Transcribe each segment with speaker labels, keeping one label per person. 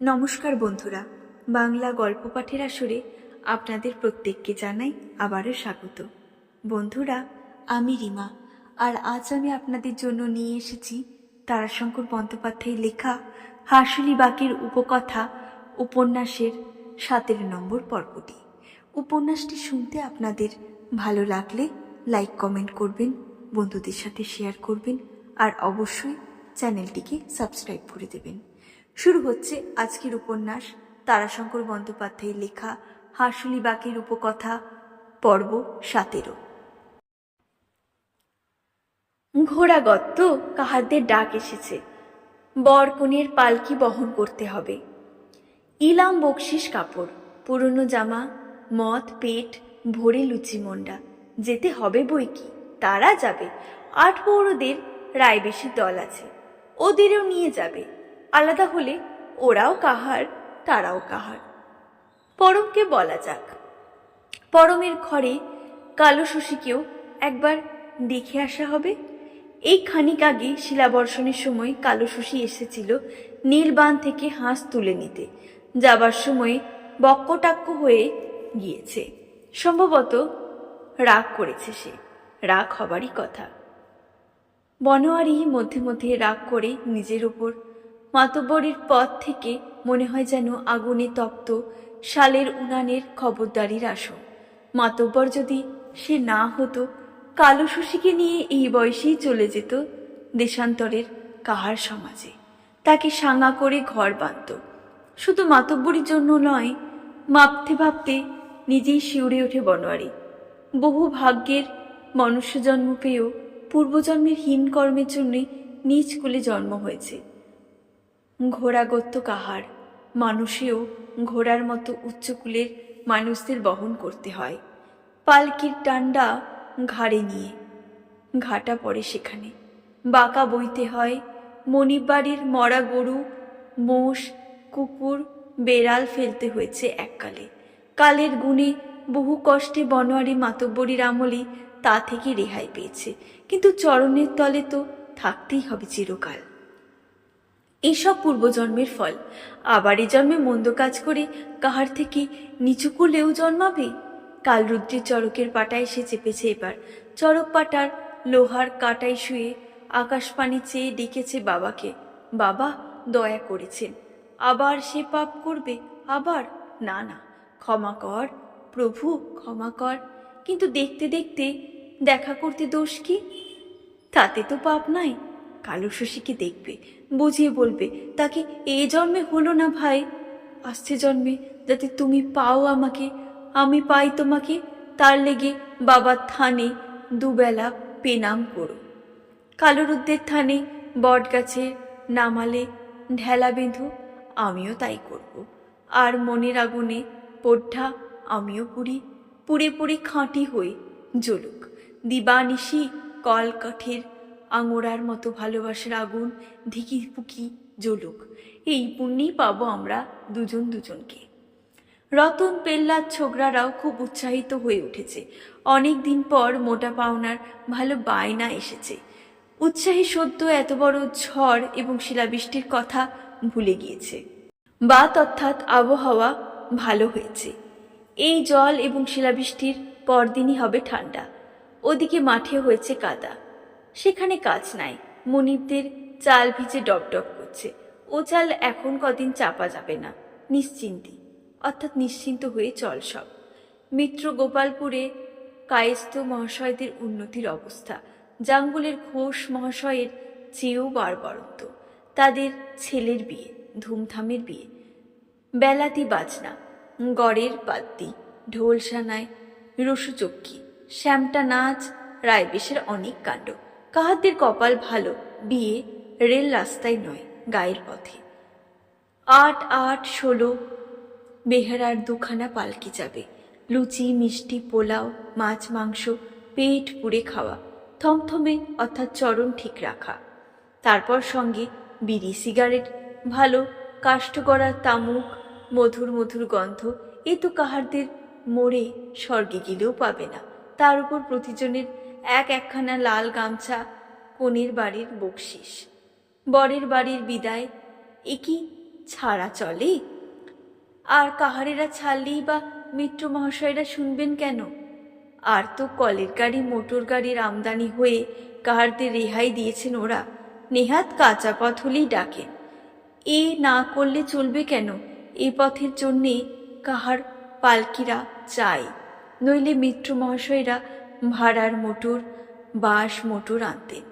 Speaker 1: নমস্কার বন্ধুরা, বাংলা গল্প পাঠের আসরে আপনাদের প্রত্যেককে জানাই আবারও স্বাগত। বন্ধুরা, আমি রিমা, আর আজ আমি আপনাদের জন্য নিয়ে এসেছি তারাশঙ্কর বন্দ্যোপাধ্যায়ের লেখা হাসুলি বাকের উপকথা উপন্যাসের সাতের নম্বর পর্বটি। উপন্যাসটি শুনতে আপনাদের ভালো লাগলে লাইক, কমেন্ট করবেন, বন্ধুদের সাথে শেয়ার করবেন, আর অবশ্যই চ্যানেলটিকে সাবস্ক্রাইব করে দেবেন। শুরু হচ্ছে আজকের উপন্যাস তারাশঙ্কর বন্দ্যোপাধ্যায়ের লেখা হাসুলি বাকের উপকথা, পর্ব সতেরো। ঘোড়াগত্ত কাহারদের ডাক এসেছে। বরকনের পালকি বহন করতে হবে। ইলাম বকশিস কাপড়, পুরনো জামা, মদ, পেট, ভরে লুচি মন্ডা। যেতে হবে বই কি? তারা যাবে। আট পৌরদের রায়বেশি দল আছে। ওদেরও নিয়ে যাবে। আলাদা হলে ওরাও কাহার, তারাও কাহার। পরমকে বলা যাক। পরমের ঘরে কালো শশীকেও একবার দেখে আসা হবে। এই খানিক আগে শিলাবর্ষণের সময় কালো শশী এসেছিল নীলবান থেকে হাঁস তুলে নিতে। যাবার সময় বক্কটাক্ক হয়ে গিয়েছে। সম্ভবত রাগ করেছে সে। রাগ হবারই কথা। বনোয়ারি মধ্যে মধ্যে রাগ করে নিজের ওপর মাতব্বরের পথ থেকে মনে হয় যেন আগুনে তপ্ত শালের উনানের খবরদারির আসো মাতব্বর যদি সে না হতো, কালো শশীকে নিয়ে এই বয়সেই চলে যেত দেশান্তরের কাহার সমাজে। তাকে সাঙা করে ঘর বাঁধত। শুধু মাতব্বরির জন্য নয় মাপতে ভাবতে নিজেই শিউরে ওঠে বনোয়ারি। বহু ভাগ্যের মনুষ্য জন্ম পেয়েও পূর্বজন্মের হীন কর্মের জন্যই নিজ কুলে জন্ম হয়েছে। ঘোড়াগত্য কাহার। মানুষেও ঘোড়ার মতো উচ্চকুলের মানুষদের বহন করতে হয়। পালকির টান্ডা ঘাড়ে নিয়ে, ঘাটা পড়ে সেখানে। বাঁকা বইতে হয় মণিবাড়ির মরা গরু, মোষ, কুকুর, বেড়াল ফেলতে হয়েছে এককালে। কালের গুণে বহু কষ্টে বনোয়ারি মাতব্বরীর আমলে তা থেকে রেহাই পেয়েছে। কিন্তু চরণের তলে তো থাকতেই হবে চিরকাল। এসব পূর্বজন্মের ফল। আবার এ জন্মে মন্দ কাজ করে কাহার থেকে নিচু কুলেও জন্মাবে? কাল রুদ্রের চরকের পাটায় সে চেপেছে এবার। চরক পাটার লোহার কাটায় শুয়ে আকাশ পানি চেয়ে ডেকেছে বাবাকে। বাবা দয়া করেছেন। আবার সে পাপ করবে? আবার? না না। ক্ষমা কর, প্রভু, ক্ষমা কর। কিন্তু দেখতে দেখতে দেখা করতে দোষ কি? তাতে তো পাপ নাই। কালো শশীকে দেখবে, বুঝিয়ে বলবে, তাকে এ জন্মে হলো না ভাই? আসছে জন্মে, যাতে তুমি পাও আমাকে। আমি পাই তোমাকে, তার লেগে বাবার থানে দুবেলা পেনাম করো। কালো রুদ্রের থানে বট গাছে নামালে ঢেলা বেঁধো, আমিও তাই করব। আর মনের আগুনে পোড্ঢা আমিও পুরি, পুড়ে পুড়ে খাঁটি হই জ্বলুক। দিবানিশি কল কাঠের আঙোড়ার মতো ভালোবাসার আগুন ধিকি পুকি জ্বলুক। এই পুণ্যেই পাবো আমরা দুজন দুজনকে। রতন পেল্লার ছোকরারাও খুব উৎসাহিত হয়ে উঠেছে। অনেক দিন পর মোটা পাওনার ভালো বায়না এসেছে। উৎসাহী সদ্য এত বড় ঝড় এবং শিলাবৃষ্টির কথা ভুলে গিয়েছে। বাত অর্থাৎ আবহাওয়া ভালো হয়েছে। এই জল এবং শিলাবৃষ্টির পরদিনই হবে ঠান্ডা। ওদিকে মাঠে হয়েছে কাদা। সেখানে কাজ নাই। মনিবদের চাল ভিজে ডপডপ করছে। ও চাল এখন কদিন চাপা যাবে না, নিশ্চিন্তি, অর্থাৎ নিশ্চিন্ত হয়ে চল সব। মিত্র গোপালপুরে কায়েস্ত মহাশয়দের উন্নতির অবস্থা, জাঙ্গুলের ঘোষ মহাশয়ের চেয়েও বারবরন্ত। তাদের ছেলের বিয়ে, ধুমধামের বিয়ে, বেলাতি বাজনা, গড়ের পাত্তি ঢোল সানায় রসুচক্কি, শ্যামটা নাচ, রায়বেশের অনেক কাণ্ড। কাহাদের কপাল ভালো, বিয়ে রেল রাস্তায় নয়, গায়ের পথে। আট আট, ষোলো, বেহারার দুখানা পালকি যাবে। লুচি, মিষ্টি, পোলাও, মাছ, মাংস, পেট পুড়ে খাওয়া, থমথমে অর্থাৎ চরণ ঠিক রাখা। তারপর সঙ্গে বিড়ি, সিগারেট, ভালো কাষ্ঠ করা তামুক, মধুর মধুর গন্ধ, এ তো কাহারদের মোড়ে স্বর্গে গেলেও পাবে না। তার উপর প্রতিজনের এক একখানা লাল গামছা কনের বাড়ির বকশিস। বরের বাড়ির বিদায়, এ কি ছাড়া চলে? আর কাহারেরা ছাড়লেই বা মিত্র মহাশয়রা শুনবেন কেন? আর তো কলের গাড়ি, মোটর গাড়ির আমদানি হয়ে কাহারদের রেহাই দিয়েছেন ওরা। নেহাত কাঁচা পথ হলেই ডাকেন এ না করলে চলবে কেন? এ পথের জন্যে কাহার পালকিরা চাই নইলে মিত্র মহাশয়রা ভাড়ার মোটর বাস মোটর আনতেন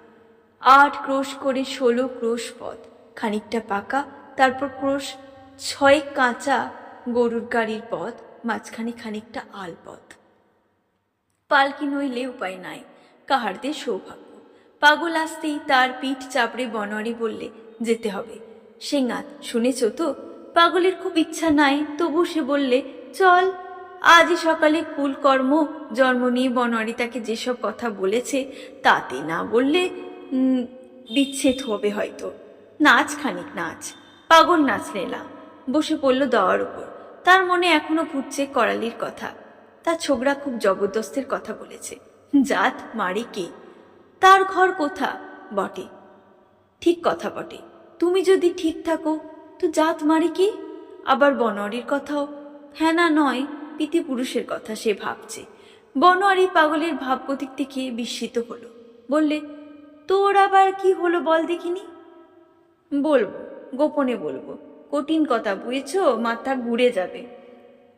Speaker 1: আট ক্রোশ করে ষোলো ক্রোশ পথ। খানিকটা পাকা, তারপর ক্রোশ ছয় কাঁচা গরুর গাড়ির পথ, মাঝখানে খানিকটা আল পথ। পালকি নইলে উপায় নাই, কাহারদের সৌভাগ্য। পাগল আসতেই তার পিঠ চাপড়ে বনোয়ারি বললে, যেতে হবে। সেঙ্গাত শুনেছ তো? পাগলের খুব ইচ্ছা নাই, তবু সে বললে, চল। আজই সকালে কুলকর্ম, জন্ম নিয়ে বনোয়ারি তাকে যেসব কথা বলেছে তাতে না বললে বিচ্ছেদ হবে হয়তো। নাচ খানিক নাচ, পাগল নাচ নিলাম। বসে পড়ল দেওয়ার উপর। তার মনে এখনও ঘুরছে করালির কথা। তার ছোকরা খুব জবরদস্তের কথা বলেছে। জাত, মারি, কে? তার ঘর কোথা? বটে। ঠিক কথা বটে। তুমি যদি ঠিক থাকো, তো জাত, মারি, কি? আবার বনোয়ারির কথাও? হ্যাঁ না, নয়। পিতি পুরুষের কথা সে ভাবছে। বনোয়ারি পাগলের ভাবগতিক থেকে বিস্মিত হলো। বললে, তোর আবার কি হলো বল দেখিনি? বলব, গোপনে বলব। কঠিন কথা বুঝেছ, মাথা ঘুরে যাবে।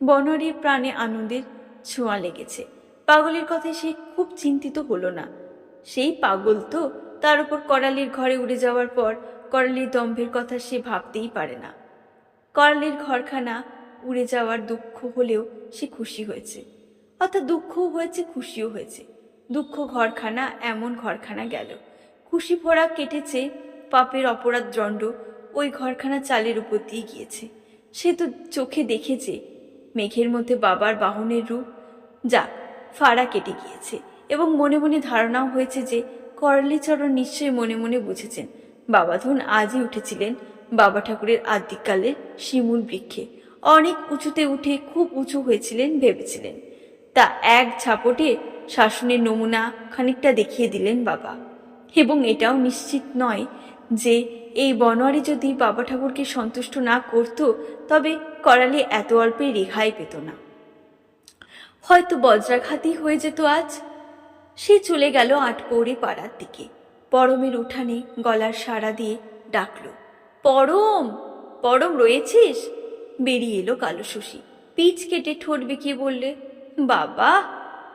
Speaker 1: বনোয়ারির প্রাণে আনন্দের ছোঁয়া লেগেছে। পাগলের কথায় সে খুব চিন্তিত হলো না। সেই পাগল তো? তার উপর করালির ঘরে উড়ে যাওয়ার পর করালির দম্ভের কথা সে ভাবতেই পারে না। করালির ঘরখানা উড়ে যাওয়ার দুঃখ হলেও সে খুশি হয়েছে। অর্থাৎ দুঃখও হয়েছে, খুশিও হয়েছে। দুঃখ ঘরখানা, এমন ঘরখানা গেল। খুশি ভরা কেটেছে, পাপের অপরাধ দণ্ড ওই ঘরখানা চালের উপর দিয়ে গিয়েছে। সে তো চোখে দেখেছে, মেঘের মধ্যে বাবার বাহনের রূপ। যা ফাড়া কেটে গিয়েছে এবং মনে মনে ধারণাও হয়েছে যে করলিচরণ নিশ্চয়ই মনে মনে বুঝেছেন, বাবাধন আজই উঠেছিলেন বাবা ঠাকুরের আদিকালের শিমুল বৃক্ষে। অনেক উঁচুতে উঠে খুব উঁচু হয়েছিলেন, ভেবেছিলেন। তা এক ঝাপটে শাসনের নমুনা খানিকটা দেখিয়ে দিলেন বাবা। এবং এটাও নিশ্চিত নয় যে এই বনোয়ারি যদি বাবা ঠাকুরকে সন্তুষ্ট না করত, তবে করালি এত অল্পে রেহাই পেত না। হয়তো বজ্রাঘাতই হয়ে যেত আজ। সে চলে গেল আটপৌরে পাড়ার দিকে। পরমের উঠানে গলার সাড়া দিয়ে ডাকল, পরম! পরম, রয়েছিস? বেরিয়ে এলো কালো শশী। পিচ কেটে ঠোঁট বেঁকিয়ে বললে, বাবা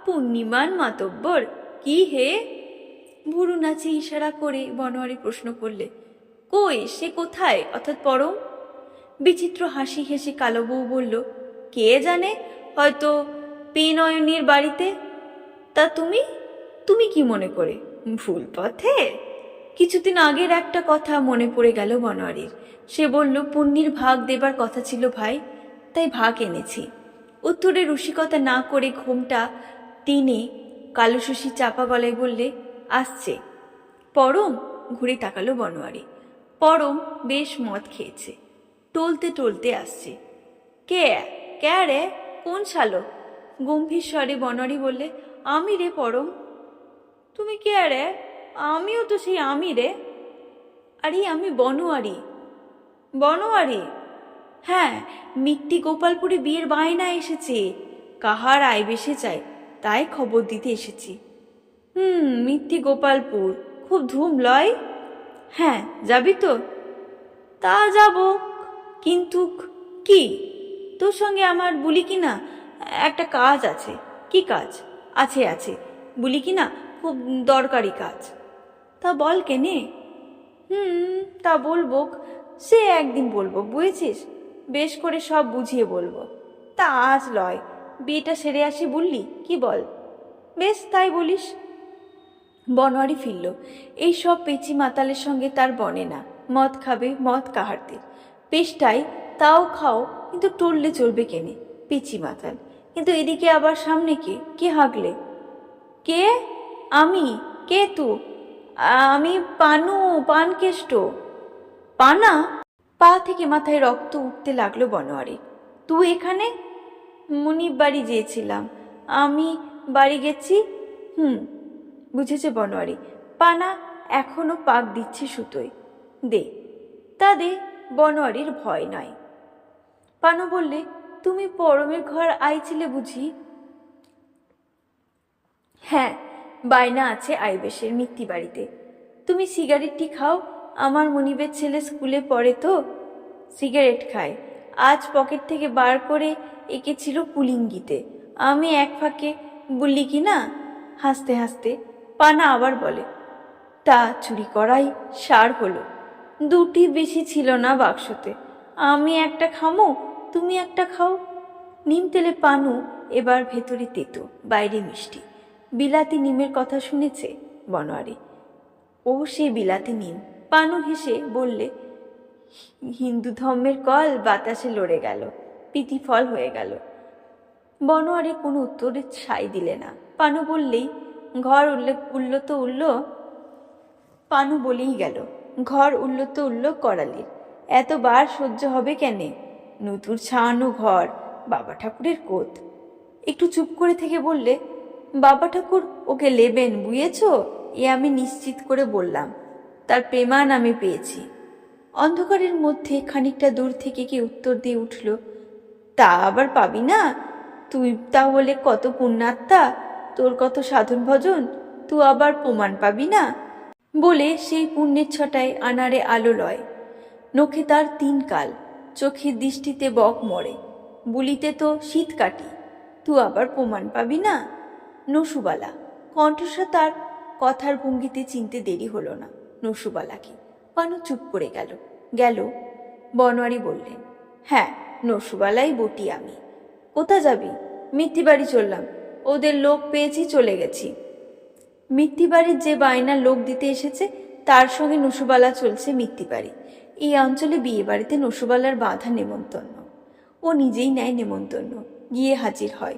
Speaker 1: পূর্ণিমান মাতব্বর, কি হে? ভুরু নাচে ইশারা করে বনোয়ারি প্রশ্ন করলে, কই, সে কোথায়? অর্থাৎ পরম? বিচিত্র হাসি হেসে কালো বউ বলল, কে জানে? হয়তো পেনয়নীর বাড়িতে? তা তুমি? তুমি কি মনে করে? ভুল পথে? কিছুদিন আগের একটা কথা মনে পড়ে গেল বনোয়ারির সে বলল, পুণ্যির ভাগ দেবার কথা ছিল ভাই, তাই ভাগ এনেছি। উত্তরে রসিকতা না করে ঘুমটা টিনে কালো শশী চাপা গলায় বললে, আসছে। পরম? ঘুরে তাকালো বনোয়ারি পরম বেশ মদ খেয়েছে। টলতে টলতে আসছে। কে? কে রে? কোন শালো? গম্ভীর স্বরে বনোয়ারি বললে, আমি রে পরম। তুমি কে রে? আমিও তো সেই আমি রে আরে, আমি বনোয়ারি। বনোয়ারি? হ্যাঁ মিট্টি গোপালপুরে বিয়ের বায়না এসেছে। কাহার আয় বেশে চায়, তাই খবর দিতে এসেছি। হুম, মিট্টি গোপালপুর। খুব ধুম লয়। হ্যাঁ যাবি তো? তা যাব। কিন্তু কি? তোর সঙ্গে আমার বলি কি না? একটা কাজ আছে। কি কাজ? আছে আছে। বলি কি না? খুব দরকারি কাজ। তা বল কেনে হুম, তা বলব। সে একদিন বলব, বুঝেছিস? বেশ করে সব বুঝিয়ে বলব। তা আজ লয়, বিয়েটা সেরে আসি বললি, কি বল? বেশ, তাই বলিস। বনোয়ারি ফিরল। এই সব পেচি মাতালের সঙ্গে তার বনে না, মদ খাবে, মদ কাহারদের পেশটাই তাও খাও, কিন্তু টললে চলবে কেনে পেচি মাতাল। কিন্তু এদিকে আবার সামনে কে? কে হাগলে? কে? আমি? কে তু? আমি পানু পানকেষ্ট পানা? পা থেকে মাথায় রক্ত উঠতে লাগল বনোয়ারি। তুই এখানে? মুনিব বাড়ি গিয়েছিলাম। আমি বাড়ি গেছি? হুম, বুঝেছে বনোয়ারি। পানা এখনও পাক দিচ্ছে সুতোয়। দে। তা দে, বনোয়ারির ভয় নয়। পানু বললে, তুমি পরমের ঘর আইছিলে বুঝি? হ্যাঁ বায়না আছে আইবেশের মিত্তি বাড়িতে। তুমি সিগারেটটি খাও, আমার মনিবের ছেলে স্কুলে পড়ে তো। সিগারেট খায়। আজ পকেট থেকে বার করে এঁকেছিল পুলিঙ্গিতে। আমি এক ফাঁকে, বললি কি না? হাসতে হাসতে পানা আবার বলে, তা চুরি করাই সার হলো। দুটি বেশি ছিল না বাক্সতে। আমি একটা খামো, তুমি একটা খাও। নিম তেলে পানু এবার ভেতরে তেতো, বাইরে মিষ্টি। বিলাতি নিমের কথা শুনেছে বনোয়ারি। ও সে বিলাতি নিম। পানু হেসে বললে, হিন্দু ধর্মের কল বাতাসে লড়ে গেল পিতিফল হয়ে গেল। বনোয়ারি কোনো উত্তরে ছাই দিলে না। পানু বললেই, ঘর উল্লে উল্ল তো উল্ল। পানু বলেই গেল, ঘর উল্ল তো উল্ল করালির। এতবার সহ্য হবে কেনে? নতুন ছাড়ানো ঘর, বাবা ঠাকুরের কোত। একটু চুপ করে থেকে বললে বাবা ঠাকুর ওকে লেবেন, বুঝেছ? এ আমি নিশ্চিত করে বললাম। তার প্রেমান আমি পেয়েছি। অন্ধকারের মধ্যে খানিকটা দূর থেকে কি উত্তর দিয়ে উঠল, তা আবার পাবি না? তুই তাহলে কত পুণ্যাত্মা? তোর কত সাধন ভজন? তুই আবার প্রমাণ পাবি না? বলে সেই পুণ্যের ছটায় আনারে আলো লয়। নখে তার তিন কাল, চোখের দৃষ্টিতে বক মরে। বুলিতে তো শীত কাটি, তুই আবার প্রমাণ পাবি না? নসুবালা। কণ্ঠস্বর তার কথার ভঙ্গিতে চিনতে দেরি হলো না। নসুবালাকে। পানু চুপ করে গেল। গেল, বনোয়ারি বললেন হ্যাঁ নসুবালাই বটি আমি। কোথা যাবি? মিত্তি বাড়ি চললাম। ওদের লোক পেয়েছি, চলে গেছি। মিত্তি বাড়ির যে বায়না লোক দিতে এসেছে, তার সঙ্গে নসুবালা চলছে মিত্তি বাড়ি। এই অঞ্চলে বিয়ে বাড়িতে নসুবালার বাঁধা নেমন্তন্ন। ও নিজেই নেয় নেমন্তন্ন। গিয়ে হাজির হয়।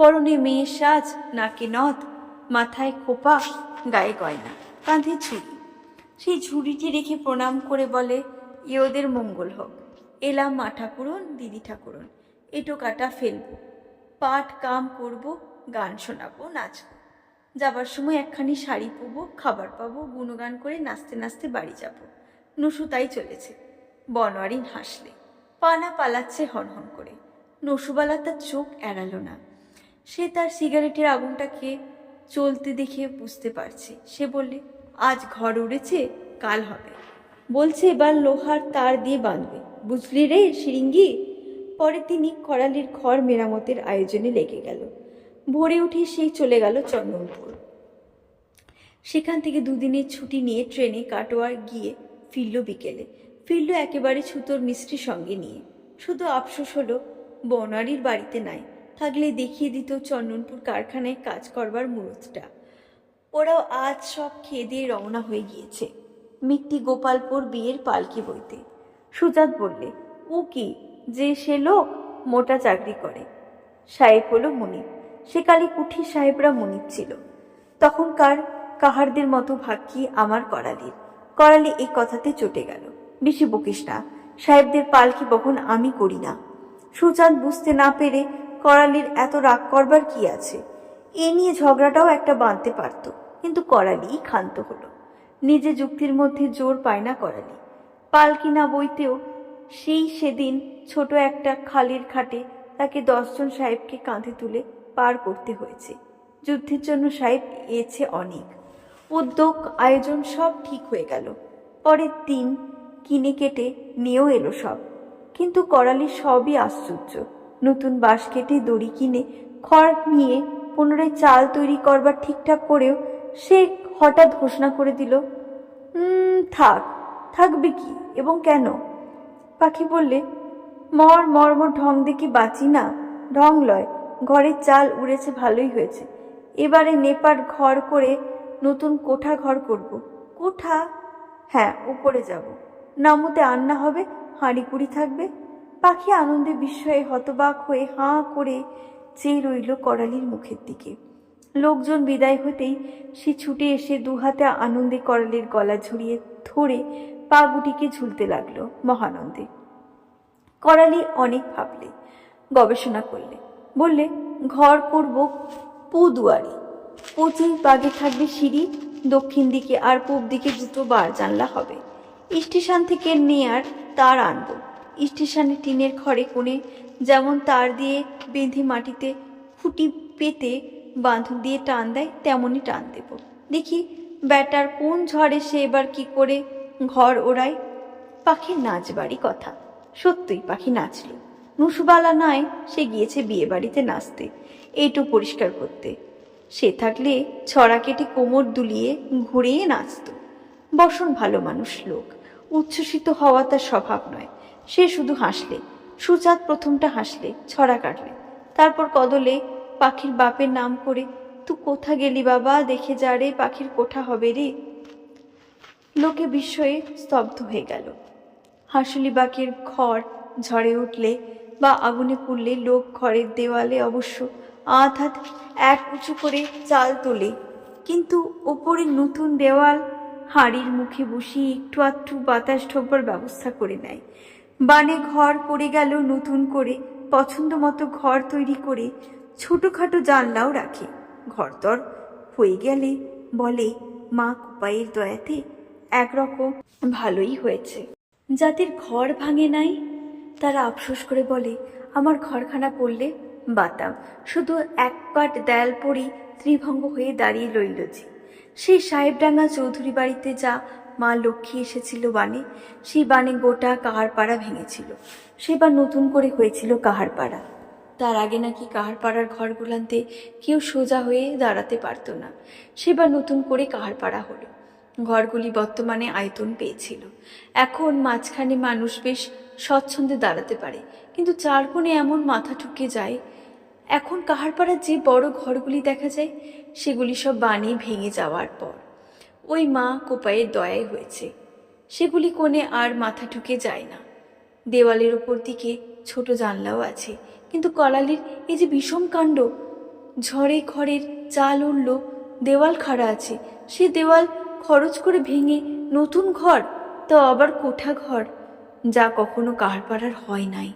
Speaker 1: পরনে মেয়ে সাজ, নাকে নথ মাথায় খোপা, গায়ে গয়না, কাঁধে ছুরি। সেই ঝুড়িটি রেখে প্রণাম করে বলে, এ ওদের মঙ্গল হোক। এলাম মা ঠাকুরন, দিদি ঠাকুরন, এটো কাটা ফেলব। পাঠ কাম করব, গান শোনাবো, নাচবো। যাবার সময় একখানি শাড়ি পরবো, খাবার পাবো, গুণগান করে নাচতে নাচতে বাড়ি যাব। নসু তাই চলেছে। বনোয়ারিন হাসলে। পানা পালাচ্ছে হনহন করে। নসুবালা তার চোখ এড়ালো না। সে তার সিগারেটের আগুনটাকে চলতে দেখে বুঝতে পারছে। সে বললে, আজ ঘর উড়েছে, কাল হবে। বলছে, এবার লোহার তার দিয়ে বাঁধবে। বুঝলি রে শিরিঙ্গি? পরে তিনি করালির ঘর মেরামতের আয়োজনে লেগে গেল। ভোরে উঠে সেই চলে গেল চন্দনপুর। সেখান থেকে দুদিনের ছুটি নিয়ে ট্রেনে কাটোয়ার গিয়ে ফিরল বিকেলে। ফিরল একেবারে ছুতোর মিস্ত্রির সঙ্গে নিয়ে। শুধু আফসোস হলো বনারির বাড়িতে নাই। থাকলে দেখিয়ে দিত চন্দনপুর কারখানায় কাজ করবার মুহূর্তটা ওরাও আজ সব খেয়ে দিয়ে রওনা হয়ে গিয়েছে। মিত্তি গোপালপুর বিয়ের পালকি বইতে। সুজাত বললে, ও কি? যে সে লোক মোটা চাকরি করে। সাহেব হলো মনিব সেকালে কুঠি সাহেবরা মনিব ছিল। তখনকার কাহারদের মতো ভাগ্যি আমার করালির। করালি এই কথাতে চটে গেল। বেশি বকিস না, সাহেবদের পালকি বহন আমি করি না। সুচাঁদ বুঝতে না পেরে করালির এত রাগ করবার কি আছে? এ নিয়ে ঝগড়াটাও একটা বাঁধতে পারত, কিন্তু করালি ক্ষান্ত হলো। নিজে যুক্তির মধ্যে জোর পায় না করালি। পালকি না বইতেও সেই সেদিন ছোট একটা খালির খাটে তাকে দশজন সাহেবকে কাঁধে তুলে পার করতে হয়েছে। যুদ্ধের জন্য সাহেব এছে অনেক। উদ্যোগ, আয়োজন সব ঠিক হয়ে গেল। পরের দিন কিনে কেটে নিয়েও এলো সব। কিন্তু করালি সবই আশ্চর্য। নতুন বাঁশ কেটে দড়ি কিনে খড় নিয়ে পুনরায় চাল তৈরি করবার ঠিকঠাক করেও সে হঠাৎ ঘোষণা করে দিল "উম, থাক থাকবে কি এবং কেন? পাখি বললে মর মর্ম ঢং দেখি বাঁচি না ঢং লয় ঘরের চাল উড়েছে ভালোই হয়েছে। এবারে নেপার ঘর করে নতুন কোঠা ঘর করব। কোঠা? হ্যাঁ উপরে যাব। নামতে আন্না হবে হাঁড়ি কুড়ি থাকবে পাখি আনন্দে বিস্ময়ে হতবাক হয়ে হাঁ করে চেয়ে রইল করালির মুখের দিকে। লোকজন বিদায় হতেই সে ছুটে এসে দুহাতে আনন্দে করালির গলা ঝুড়িয়ে ধরে পা গুটিকে ঝুলতে লাগল মহানন্দে। করালি অনেক ভাবলে, গবেষণা করলে। বললে, ঘর করব পু দুয়ারি পঁচিশ বাগে থাকবে সিঁড়ি, দক্ষিণ দিকে আর পূব দিকে দুটো বার জানলা হবে। স্টেশন থেকে নেয়ার তার আনব। স্টেশনে টিনের ঘরে কোণে যেমন তার দিয়ে বেঁধে মাটিতে খুঁটি পেতে বাঁধন দিয়ে টান দেয় তেমনই টান দেব। দেখি ব্যাটার কোন ঝড়ে সে এবার কি করে ঘর ওড়ায়। পাখির নাচ বাড়ি কথা, সত্যই পাখি নাচল। নুসুবালা নয়, সে গিয়েছে বিয়ে বাড়িতে নাচতে এইটু পরিষ্কার করতে। সে থাকলে ছড়া কেটে কোমর দুলিয়ে ঘুরিয়ে নাচত। বসন ভালো মানুষ লোক, উচ্ছ্বসিত হওয়া তার স্বভাব নয়। সে শুধু হাসলে। সুজাত প্রথমটা হাসলে, ছড়া কাটলে। তারপর কদলে পাখির বাপের নাম করে, তু কোথা গেলি বাবা? দেখে যা রে, পাখির কোঠা হবে রে। লোকে বিস্ময়ে স্তব্ধ হয়ে গেল। হাঁসুলি বাকের ঘর ঝড়ে উঠলে বা আগুনে পুড়লে লোক ঘরের দেওয়ালে অবশ্য আধহাৎ এক উঁচু করে চাল তোলে। কিন্তু ওপরে নতুন দেওয়াল হাড়ির মুখে বসিয়ে একটু আধটু বাতাস ঢোকবার ব্যবস্থা করে নেয়। বানে ঘর পড়ে গেল নতুন করে, পছন্দ মতো ঘর তৈরি করে ছোটোখাটো জানলাও রাখে। ঘরদর হয়ে গেলে বলে, মা কুপাইয়ের দয়াতে একরকম ভালোই হয়েছে। যাদের ঘর ভাঙে নাই, তারা আফসোস করে বলে, আমার ঘরখানা পড়লে বাতাম। শুধু এক পাট দেয়াল পড়ি ত্রিভঙ্গ হয়ে দাঁড়িয়ে রইল যে। সেই সাহেবডাঙ্গা চৌধুরী বাড়িতে যা মা লক্ষ্মী এসেছিল বানে সেই বানে গোটা কাহারপাড়া ভেঙেছিল। সেবার নতুন করে হয়েছিল কাহারপাড়া। তার আগে নাকি কাহারপাড়ার ঘরগুলান্তে কেউ সোজা হয়ে দাঁড়াতে পারতো না। সেবার নতুন করে কাহারপাড়া হলো। ঘরগুলি বর্তমানে আয়তন পেয়েছিল। এখন মাঝখানে মানুষ বেশ স্বচ্ছন্দে দাঁড়াতে পারে। কিন্তু চার কোণে এমন মাথা ঠুকে যায় এখন কাহারপাড়ার যে বড় ঘরগুলি দেখা যায়, সেগুলি সব বানিয়ে ভেঙে যাওয়ার পর। ওই মা কোপায়ের দয়ায় হয়েছে। সেগুলি কোণে আর মাথা ঠুকে যায় না। দেওয়ালের ওপর দিকে ছোট জানলাও আছে, কিন্তু কলালির এই যে বিষম কাণ্ড, ঝড়ে ঘরের চাল উঠল দেওয়াল খাড়া আছে, সে দেওয়াল খরচ করে ভেঙে নতুন ঘর, তো আবার কোঠা ঘর, যা কখনো কাহারপাড়ার হয় নাই।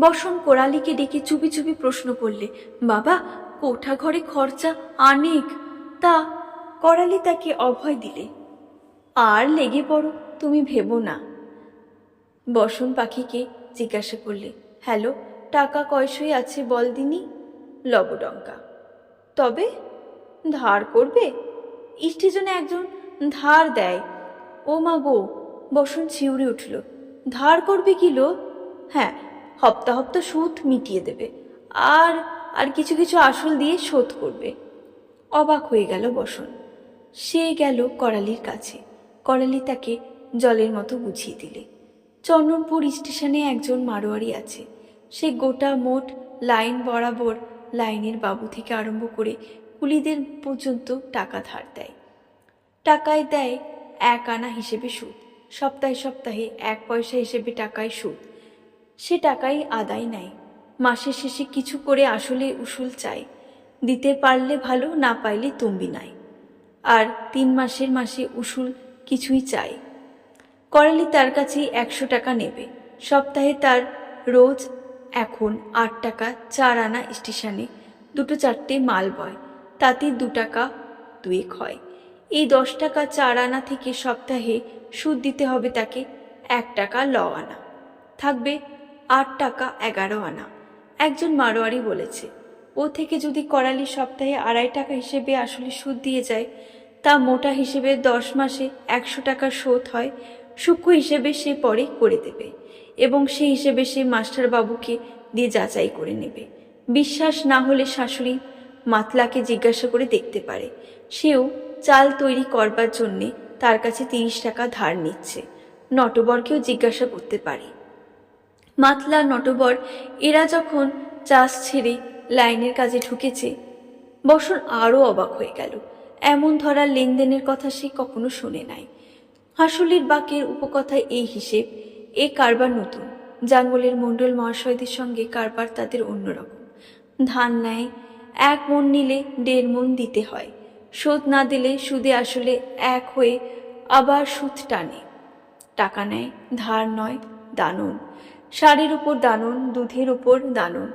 Speaker 1: বসন কোরালিকে ডেকে চুপি চুপি প্রশ্ন করলে, বাবা, কোঠা ঘরে খরচা অনেক। তা করালি তাকে অভয় দিলে, আর লেগে পড়ো, তুমি ভেবো না। বসন পাখিকে জিজ্ঞাসা করলে, হ্যালো, টাকা কয়সই আছে বল দিনি? লবডঙ্কা। তবে? ধার করবে? স্টেশনে একজন ধার দেয়। ও মা গো! বসন ছিউড়ে উঠল, ধার করবে কিলো হ্যাঁ হপ্তা হপ্তা সুদ মিটিয়ে দেবে। আর আর কিছু কিছু আসল দিয়ে শোধ করবে। অবাক হয়ে গেল বসন। সে গেল করালির কাছে। করালি তাকে জলের মতো বুঝিয়ে দিলে। চন্দনপুর স্টেশনে একজন মারোয়ারি আছে। সে গোটা মোট লাইন বরাবর লাইনের বাবু থেকে আরম্ভ করে কুলিদের পর্যন্ত টাকা ধার দেয়। টাকায় দেয় এক আনা হিসেবে সুদ। সপ্তাহে সপ্তাহে এক পয়সা হিসেবে টাকায় সুদ। সে টাকাই আদায় নেয়। মাসের শেষে কিছু করে আসলে উসুল চায়। দিতে পারলে ভালো, না পাইলে তম্বি নাই। আর তিন মাসের মাসে উসুল কিছুই চাই করালি তার কাছেই একশো টাকা নেবে। সপ্তাহে তার রোজ এখন আট টাকা চার আনা স্টেশনে দুটো চারটে মাল বয়। তাতে দু টাকা দুয়েক হয়। এই দশ টাকা চার আনা থেকে সপ্তাহে সুদ দিতে হবে তাকে এক টাকা ল আনা। থাকবে আট টাকা এগারো আনা। একজন মারোয়ারি বলেছে, ও থেকে যদি করালি সপ্তাহে আড়াই টাকা হিসেবে আসলে সুদ দিয়ে যায়, তা মোটা হিসেবে দশ মাসে একশো টাকা শোধ হয়, সূক্ষ্ম হিসেবে সে পরে করে দেবে এবং সেই হিসেবে সে মাস্টারবাবুকে দিয়ে যাচাই করে নেবে। বিশ্বাস না হলে শাশুড়ি মাতলাকে জিজ্ঞাসা করে দেখতে পারে। সেও চাল তৈরি করবার জন্যে তার কাছে তিরিশ টাকা ধার নিচ্ছে। নটবরকেও জিজ্ঞাসা করতে পারে। মাতলা নটবর, এরা যখন চাষ ছেড়ে লাইনের কাজে ঢুকেছে, বসন আরও অবাক হয়ে গেল। এমন ধরার লেনদেনের কথা সে কখনো শোনে নাই। হাসুলির বাকের উপকথায় এই হিসেব, এ কারবার নতুন। জাঙ্গলের মণ্ডল মহাশয়দের সঙ্গে কারবার তাদের অন্যরকম। ধান নেয়, এক মন নিলে দেড় মন দিতে হয়। সুদ না দিলে সুদে আসলে এক হয়ে আবার সুদ টানে। টাকা নেয়, ধার নয় দানন সারের উপর দানন, দুধের উপর দানন।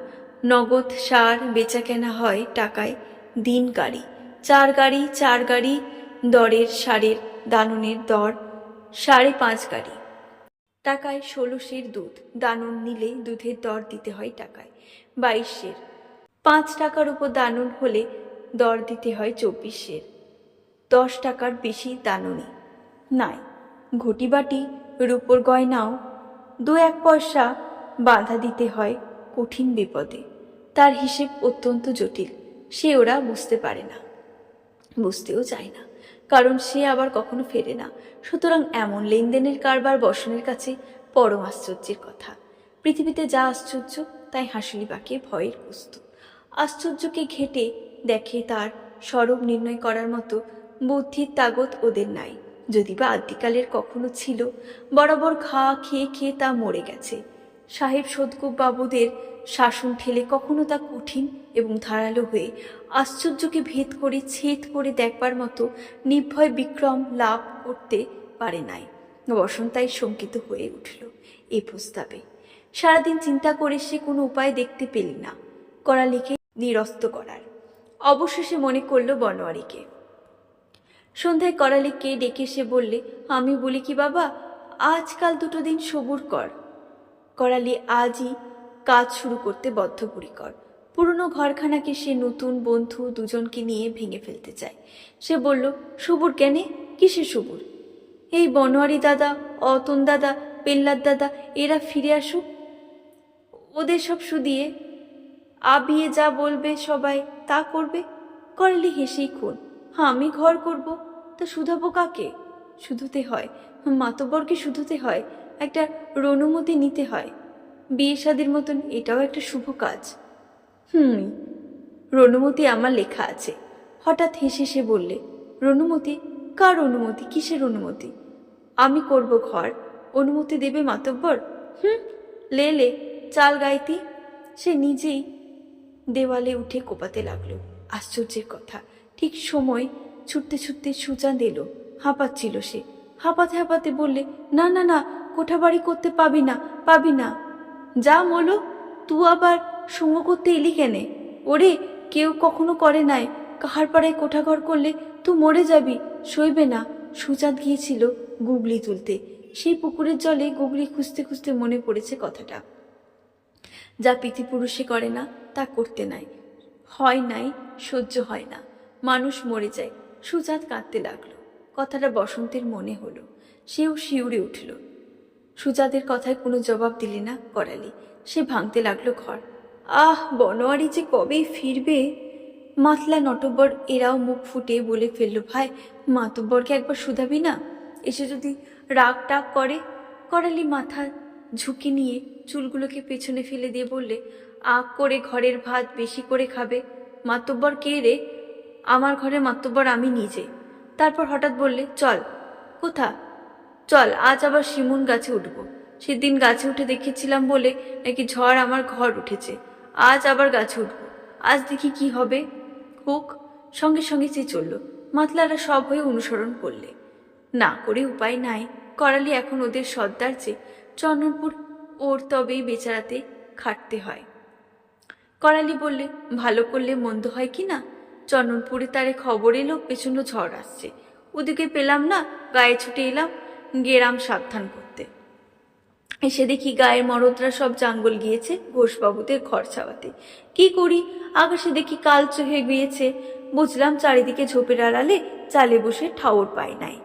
Speaker 1: নগদ সার বেচা কেনা হয় টাকায়, দিন গাড়ি। চার গাড়ি চার গাড়ি, দরের সারের দাননের দর, সাড়ে পাঁচ গাড়ি। টাকায় ষোলো সের দুধ, দানন নিলে দুধের দর দিতে হয় টাকায়, বাইশ সের। পাঁচ টাকার উপর দানন হলে দর দিতে হয় চব্বিশ সের। দশ টাকার বেশি দাননি নাই। ঘটি বাটি রূপোর গয়নাও দু এক পয়সা বাধা দিতে হয় কঠিন বিপদে। তার হিসেব অত্যন্ত জটিল। সে ওরা বুঝতে পারে না। বুঝতেও চায় না। কারণ সে আবার কখনো ফেরে না। সুতরাং এমন লেনদেনের কারবার বসনের কাছে পরম আশ্চর্যের কথা। পৃথিবীতে যা আশ্চর্য, তাই হাসিলি বাঁকে ভয়ের বস্তু। আশ্চর্যকে ঘেটে দেখে তার স্বরূপ নির্ণয় করার মতো বুদ্ধির তাগত ওদের নাই। যদি বা আদ্যিকালের কখনো ছিল, বরাবর ঘা খেয়ে খেয়ে তা মরে গেছে। সাহেব সদকুব বাবুদের শাসন ঠেলে কখনো তা কঠিন এবং ধারালো হয়ে আশ্চর্যকে ভেদ করে ছেদ করে দেখবার মতো নির্ভয় বিক্রম লাভ করতে পারে নাই। বসন্তাই শঙ্কিত হয়ে উঠল এ প্রস্তাবে। সারাদিন চিন্তা করে সে কোনো উপায় দেখতে পেলি না। করালিকে নিরস্ত করার। অবশেষে মনে করল বনোয়ারিকে সন্ধ্যায় করালিকে ডেকে সে বললে, আমি বলি কি বাবা, আজকাল দুটো দিন সবুর কর। করালি আজই কাজ শুরু করতে বদ্ধপরিকর। পুরনো ঘরখানাকে সে নতুন বন্ধু দুজনকে নিয়ে ভেঙে ফেলতে চায়। সে বলল, সবুর কেনে? কিসে সুবুর? এই বনোয়ারি দাদা, অতন দাদা, পেল্লার দাদা, এরা ফিরে আসুক। ওদের সব শুধিয়ে, আবিয়ে যা বলবে সবাই তা করবে। করলি হেসেই খুন। আমি ঘর করব তা শুধাবো কাকে? শুধুতে হয়। মাতব্বরকে শুধুতে হয়। একটা রনুমতি নিতে হয়। বিয়ে শাদির মতন এটাও একটা শুভ কাজ। হুম রনুমতি আমার লেখা আছে। হঠাৎ হেসে সে বললে রনুমতি কার অনুমতি? কিসের অনুমতি? আমি করব ঘর। অনুমতি দেবে মাতব্বর? হুম, লে লে, চাল গাইতি। সে নিজেই দেওয়ালে উঠে কোপাতে লাগল। আশ্চর্যের কথা। ঠিক সময় ছুটতে ছুটতে সুচাঁদ এলো। হাঁপাচ্ছিল সে। হাঁপাতে হাঁপাতে বললে, না না না, কোঠাবাড়ি করতে পাবি না পাবি না। যা মলো তু আবার সঙ্গ করতে এলি কেনে? ওরে, কেউ কখনো করে নাই। কাহার পাড়ায় কোঠাঘর করলে তু মরে যাবি, সইবে না। সুচাঁদ গিয়েছিল গুগলি তুলতে। সেই পুকুরের জলে গুগলি খুঁজতে খুঁজতে মনে পড়েছে কথাটা। যা পৃথিপুরুষে করে না, তা করতে নাই। হয় নাই, সহ্য হয় না। মানুষ মরে যায়। সুজাত কাঁদতে লাগল। কথাটা বসন্তের মনে হলো। সেও শিউরে উঠল। সুজাদের কথায় কোনো জবাব দিলে না করালি। সে ভাঙতে লাগল ঘর। আহ, বনোয়ারি যে কবেই ফিরবে? মাতলা নটব্বর এরাও মুখ ফুটে বলে ফেলল, ভাই, মাতব্বরকে একবার শুধাবি না? এসে যদি রাগ টাগ করে? করালি মাথা ঝুঁকি নিয়ে চুলগুলোকে পেছনে ফেলে দিয়ে বললে আগ করে ঘরের ভাত বেশি করে খাবে। মাতব্বর কে রে? আমার ঘরে মাতব্বর আমি নিজে। তারপর হঠাৎ বললে, চল। কোথা? চল, আজ আবার শিমুন গাছে উঠব। সেদিন গাছে উঠে দেখেছিলাম বলে নাকি ঝড় আমার ঘর উঠেছে। আজ আবার গাছে উঠবো। আজ দেখি কি হবে? হোক। সঙ্গে সঙ্গে সে চলল। মাতলারা সব হয়ে অনুসরণ করলে। না করে উপায় নাই। করালি এখন ওদের সর্দার যে চন্দনপুর ওর তবেই বেচারাতে খাটতে হয়। করালি বললে, ভালো করলে মন্দ হয় কি না? চন্দনপুরে তারে খবর এলো, পেছনে ঝড় আসছে। ওদিকে পেলাম না, গায়ে ছুটে এলাম, গেরাম সাবধান করতে। এসে দেখি গায়ের মরদরা সব জাঙ্গল গিয়েছে ঘোষবাবুদের ঘর ছাওয়াতে। কি করি? আকাশে দেখি কাল হয়ে গিয়েছে। বুঝলাম চারিদিকে ঝোপের আড়ালে চালে বসে ঠাওর পায় নাই।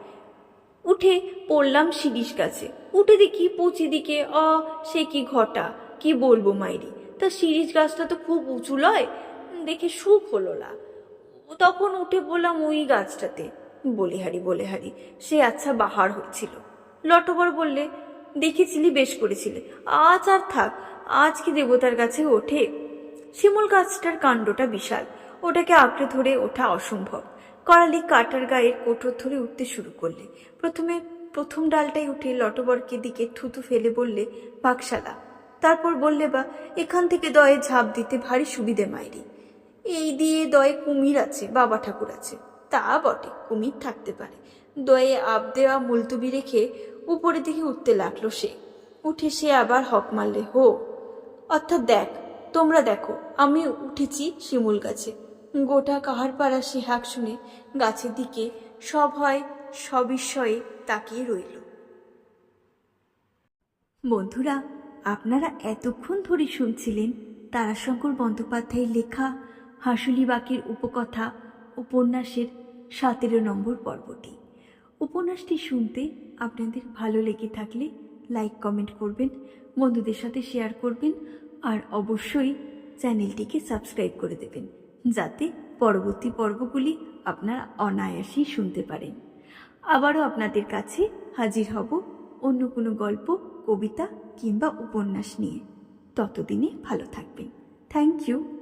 Speaker 1: উঠে পড়লাম শিরিষ গাছে। উঠে দেখি পচি দিকে অ, সে কি ঘটা? কি বলব মাইরি? তা শিরিষ গাছটা তো খুব উঁচু লয়। দেখে সুখ হলো না। তখন উঠে বললাম ওই গাছটাতে। বলিহারি বলিহারি, সে আচ্ছা বাহার হয়েছিল লটবর বললে, দেখেছিলি, বেশ করেছিলে। আজ আর থাক, আজ কি দেবতার কাছে ওঠে? শিমুল গাছটার কাণ্ডটা বিশাল। ওটাকে আঁকড়ে ধরে ওঠা অসম্ভব। করালি কাটার গায়ের কোঠর ধরে উঠতে শুরু করলে। প্রথমে প্রথম ডালটাই উঠে লটবরকে দিকে থুতু ফেলে বললে পাকশালা তারপর বললে, বা, এখান থেকে দয়ে ঝাঁপ দিতে ভারী সুবিধে, মাইরি। এই দিয়ে দয়ে কুমির আছে, বাবা ঠাকুর আছে। তা বটে, কুমির থাকতে পারে। দয়ে আপ দেওয়া মুলতুবি রেখে উপরের দিকে উঠতে লাগল সে। উঠে সে আবার হক মারলে, হো, অর্থাৎ দেখ, তোমরা দেখো, আমি উঠেছি শিমুল গাছে। গোটা কাহার পাড়া সে হাঁক শুনে গাছের দিকে সব হয়, সবিস্ময়ে তাকিয়ে রইল। বন্ধুরা, আপনারা এতক্ষণ ধরে শুনছিলেন তারাশঙ্কর বন্দ্যোপাধ্যায়ের লেখা হাসুলি বাকের উপকথা উপন্যাসের সতেরো নম্বর পর্বটি। উপন্যাসটি শুনতে আপনাদের ভালো লেগে থাকলে লাইক, কমেন্ট করবেন, বন্ধুদের সাথে শেয়ার করবেন আর অবশ্যই চ্যানেলটিকে সাবস্ক্রাইব করে দেবেন যাতে পরবর্তী পর্বগুলি আপনারা অনায়াসেই শুনতে পারেন। আবারও আপনাদের কাছে হাজির হব অন্য কোনো গল্প, কবিতা কিংবা উপন্যাস নিয়ে। ততদিনে ভালো থাকবেন। Thank you.